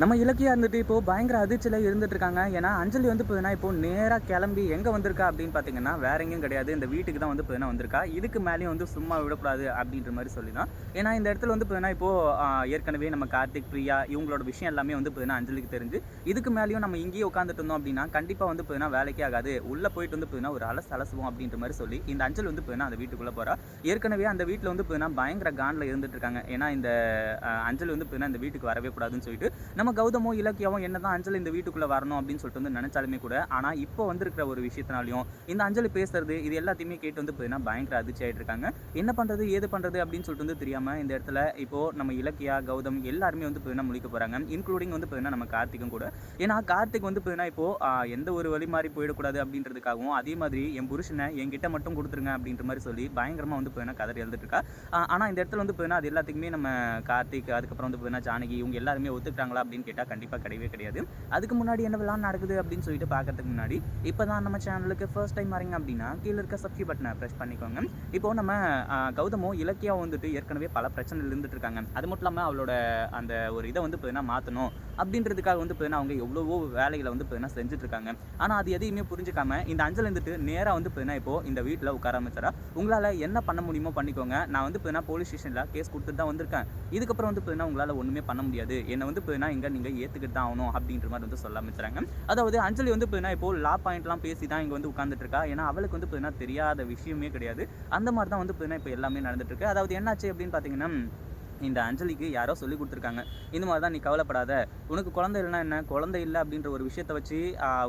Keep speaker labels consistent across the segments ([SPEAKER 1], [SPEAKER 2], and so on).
[SPEAKER 1] நம்ம இலக்கியா இருந்துட்டு இப்போ பயங்கர அதிர்ச்சியில் இருந்துட்டு இருக்காங்க. ஏன்னா அஞ்சலி வந்து பார்த்தீங்கன்னா இப்போ நேராக கிளம்பி எங்கே வந்திருக்கா அப்படின்னு பார்த்தீங்கன்னா வேற எங்கேயும் கிடையாது. இந்த வீட்டுக்கு தான் வந்து பார்த்தீங்கன்னா வந்திருக்கா. இதுக்கு மேலேயும் வந்து சும்மா விடக்கூடாது அப்படின்ற மாதிரி சொல்லிடலாம் ஏன்னா இந்த இடத்துல வந்து பார்த்தீங்கன்னா இப்போ ஏற்கனவே நம்ம கார்த்திக் பிரியா இவங்களோட விஷயம் எல்லாமே வந்து பார்த்தீங்கன்னா அஞ்சலிக்கு தெரிஞ்சு இதுக்கு மேலேயும் நம்ம இங்கேயே உட்காந்துட்டு இருந்தோம் அப்படின்னா கண்டிப்பாக வந்து பார்த்தீங்கன்னா வேலைக்கே ஆகாது. உள்ளே போயிட்டு வந்து பார்த்தீங்கன்னா ஒரு அலசு அலசுவோம் அப்படின்ற மாதிரி சொல்லி இந்த அஞ்சல் வந்து பார்த்தீங்கன்னா அந்த வீட்டுக்குள்ளே போகிறா ஏற்கனவே அந்த வீட்டில் வந்து பார்த்தீங்கன்னா பயங்கர காண்டில் இருந்துட்டு இருக்காங்க. ஏன்னா இந்த அஞ்சல் வந்து பார்த்தீங்கன்னா இந்த வீட்டுக்கு வரவே கூடாதுன்னு சொல்லிட்டு நம்ம கௌதமோ என்ன தான் அஞ்சல் இந்த வீட்டுக்குள்ளே வரணும் அப்படின்னு சொல்லிட்டு வந்து நினைச்சாலுமே கூட ஆனால் இப்போ வந்திருக்கிற ஒரு விஷயத்தினாலையும் இந்த அஞ்சலி பேசுறது இது எல்லாத்தையுமே கேட்டு வந்து பார்த்தீங்கன்னா பயங்கர அதிர்ச்சி ஆயிட்டு இருக்காங்க என்ன பண்ணுறது ஏது பண்ணுறது அப்படின்னு சொல்லிட்டு வந்து தெரியாமல் இந்த இடத்துல இப்போ நம்ம இலக்கியா கௌதம் எல்லாருமே வந்து பார்த்தீங்கன்னா முழிக்க போகிறாங்க இன்க்ளூடிங் வந்து பார்த்தீங்கன்னா நம்ம கார்த்திக்கும் கூட. ஏன்னா கார்த்திக் வந்து பார்த்தீங்கன்னா இப்போ எந்த ஒரு வழி மாறி போயிடக்கூடாது அப்படின்றதுக்காகவும் அதே மாதிரி என் புருஷனை என்கிட்ட மட்டும் கொடுத்துருங்க அப்படின்ற மாதிரி சொல்லி பயங்கரமாக வந்து பார்த்தீங்கன்னா கதறி எழுதிட்டு இருக்கா ஆனால் இந்த இடத்துல வந்து பார்த்தீங்கன்னா அது எல்லாத்துக்குமே நம்ம கார்த்திக் அதுக்கப்புறம் வந்து பார்த்தீங்கன்னா ஜானகி இவங்க எல்லாருமே ஒத்துக்கிட்டாங்களா அப்படின்னு கேட்டால் கண்டிப்பாக கிடையவே கிடையாது. அதுக்கு முன்னாடி என்ன நடக்குது அப்படின்னு சொல்லிட்டு பார்க்கறதுக்கு முன்னாடி இப்போ தான் நம்ம சேனலுக்கு ஃபர்ஸ்ட் டைம் வரீங்க அப்படின்னா கீழே இருக்க சப்ஸ்கிரைப் பட்டனை ப்ரெஸ் பண்ணிக்கோங்க. இப்போ நம்ம கௌதமோ கௌதமும் வந்துட்டு ஏற்கனவே பல பிரச்சனைகள் இருந்துட்டு இருக்காங்க. அது மட்டும் இல்லாமல் அவளோட அந்த ஒரு இதை வந்து பார்த்தீங்கன்னா மாற்றணும் அப்படின்றதுக்காக வந்து பார்த்தீங்கன்னா அவங்க எவ்வளவோ வேலைகளை வந்து பார்த்தீங்கன்னா செஞ்சுட்டு இருக்காங்க. ஆனால் அது எதையுமே புரிஞ்சுக்காம இந்த அஞ்சல் இருந்துட்டு நேராக வந்து பார்த்தீங்கன்னா இப்போ இந்த வீட்டில் உட்கார ஆரம்பிச்சாரா? உங்களால் என்ன பண்ண முடியுமோ பண்ணிக்கோங்க. நான் வந்து பார்த்தீங்கன்னா போலீஸ் ஸ்டேஷனில் கேஸ் கொடுத்துட்டு தான் வந்திருக்கேன். இதுக்கப்புறம் வந்து பார்த்தீங்கன்னா உங்களால் ஒன்றுமே பண்ண முடியாது. என்னை வந்து பார்த்தீங்கன்னா இங்கே நீங்கள் ஏற்றுக்கிட்டு தான் ஆகணும் அப்படின்ற மாதிரி வந்து சொல்ல ஆரம்பிச்சாங்க அதாவது அஞ்சலி வந்து பார்த்தீங்கன்னா இப்போ லா பாயிண்ட்லாம் பேசி தான் இங்கே வந்து உட்காந்துட்டு இருக்கா? ஏன்னா அவளுக்கு வந்து பார்த்தீங்கன்னா தெரியாத விஷயமே கிடையாது. அந்த மாதிரி தான் வந்து பார்த்தீங்கன்னா இப்போ எல்லாமே நடந்துட்டு இருக்கு. அதாவது என்னாச்சு அப்படின்னு பார்த்தீங்கன்னா இந்த அஞ்சலிக்கு யாரோ சொல்லி கொடுத்துருக்காங்க. இந்த மாதிரி தான் நீ கவலைப்படாத. உனக்கு குழந்தை இல்லைனா என்ன? குழந்தை இல்லை அப்படின்ற ஒரு விஷயத்தை வச்சு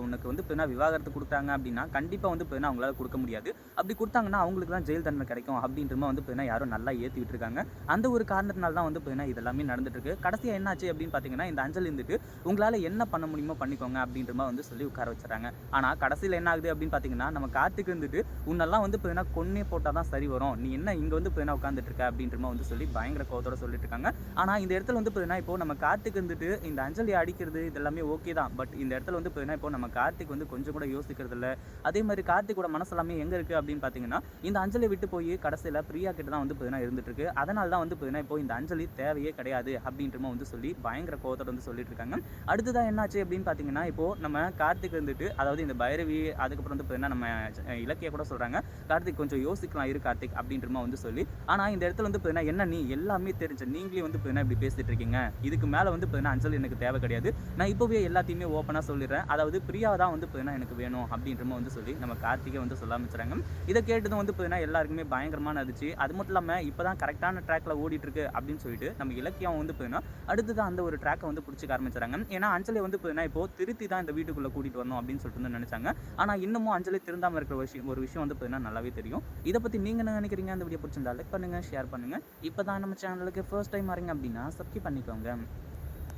[SPEAKER 1] உனக்கு வந்து இப்போ விவாகரத்து கொடுத்தாங்க அப்படின்னா கண்டிப்பாக வந்து இப்போ அவங்களால கொடுக்க முடியாது. அப்படி கொடுத்தாங்கன்னா அவங்களுக்கு தான் ஜெயில் தண்டனை கிடைக்கும் அப்படின்ற வந்து இப்போ யாரும் நல்லா ஏற்றி விட்டுருக்காங்க அந்த ஒரு காரணத்தினால தான் வந்து இப்போ இதெல்லாமே நடந்துட்டு இருக்கு. கடைசியாக என்னாச்சு அப்படின்னு பார்த்தீங்கன்னா இந்த அஞ்சல் இருந்துட்டு உங்களால் என்ன பண்ண முடியுமோ பண்ணிக்கோங்க அப்படின்ற மாதிரி வந்து சொல்லி உட்கார வச்சுறாங்க ஆனால் கடைசியில் என்ன ஆகுது அப்படின்னு பார்த்தீங்கன்னா நம்ம காத்துக்கு இருந்துட்டு உன்னெல்லாம் வந்து இப்போ கொன்னே போட்டால் தான் சரி வரும். நீ என்ன இங்கே வந்து இப்போ உட்காந்துட்டு இருக்க அப்படின்ற வந்து சொல்லி பயங்கர கோவத்தோட சொல்லிட்டு இருக்காங்க ஆனால் இந்த இடத்துல வந்து பாத்தீங்கன்னா இப்போ நம்ம கார்த்திக் இருந்துட்டு இந்த அஞ்சலி அடிக்கிறது இது எல்லாமே ஓகே தான். பட் இந்த இடத்துல வந்து பாத்தீங்கன்னா இப்போ நம்ம கார்த்திக் வந்து கொஞ்சம் கூட யோசிக்கிறது இல்லை. அதே மாதிரி கார்த்திகோட மனசு எல்லாமே எங்கே இருக்குது அப்படின்னு பார்த்தீங்கன்னா இந்த அஞ்சலி விட்டு போய் கடைசியில் பிரியா கிட்ட தான் வந்து பாத்தீங்கன்னா இருந்துட்டு இருக்கு அதனால தான் வந்து பாத்தீங்கன்னா இப்போ இந்த அஞ்சலி தேவையே கிடையாது அப்படின்ற வந்து சொல்லி பயங்கர கோவத்தோட வந்து சொல்லிட்டு இருக்காங்க அடுத்ததான் என்னாச்சு அப்படின்னு பார்த்தீங்கன்னா இப்போ நம்ம கார்த்திக் இருந்துட்டு அதாவது இந்த பைரவி அதுக்கப்புறம் வந்து பார்த்தீங்கன்னா நம்ம இலக்கிய கூட சொல்கிறாங்க கார்த்திக் கொஞ்சம் யோசிக்கலாம் இரு கார்த்திக் அப்படின்ற வந்து சொல்லி ஆனால் இந்த இடத்துல வந்து பார்த்தீங்கன்னா என்ன நீ எல்லாமே தெரிஞ்ச நீங்களே வந்து இப்போ இப்படி பேசிட்டு இருக்கீங்க. இதுக்கு மேலே வந்து இப்போ அஞ்சல் எனக்கு தேவை கிடையாது. நான் இப்போவே எல்லாத்தையுமே ஓப்பனாக சொல்லிடுறேன். அதாவது பிரியா தான் வந்து இப்போ எனக்கு வேணும் அப்படின்ற வந்து சொல்லி நம்ம கார்த்திகை வந்து சொல்ல ஆரம்பிச்சுறாங்க இதை கேட்டதும் வந்து இப்போ எல்லாருக்குமே பயங்கரமான இருந்துச்சு அது மட்டும் இல்லாமல் இப்போ தான் கரெக்டான ட்ராக்ல ஓடிட்டு இருக்கு அப்படின்னு சொல்லிட்டு நம்ம இலக்கியம் வந்து இப்போ அடுத்ததான் அந்த ஒரு ட்ராக்கை வந்து பிடிச்சிக்க ஆரம்பிச்சுறாங்க ஏன்னா அஞ்சலி வந்து இப்போ இப்போ திருத்தி தான் இந்த வீட்டுக்குள்ளே கூட்டிட்டு வரணும் அப்படின்னு சொல்லிட்டு வந்து நினைச்சாங்க. ஆனால் இன்னமும் அஞ்சலி திருந்தாமல் இருக்கிற விஷயம் ஒரு விஷயம் வந்து இப்போ நல்லாவே தெரியும். இதை பற்றி நீங்கள் என்ன நினைக்கிறீங்க? அந்த வீடியோ பிடிச்சிருந்தா லைக் பண்ணுங்கள் ஷேர் பண்ணுங்கள் இப்போ தான் நம்ம சேனலுக்கு ஃபர்ஸ்ட் டைம் வரீங்க அப்படின்னா சப்ஸ்கிரைப் பண்ணிக்கோங்க.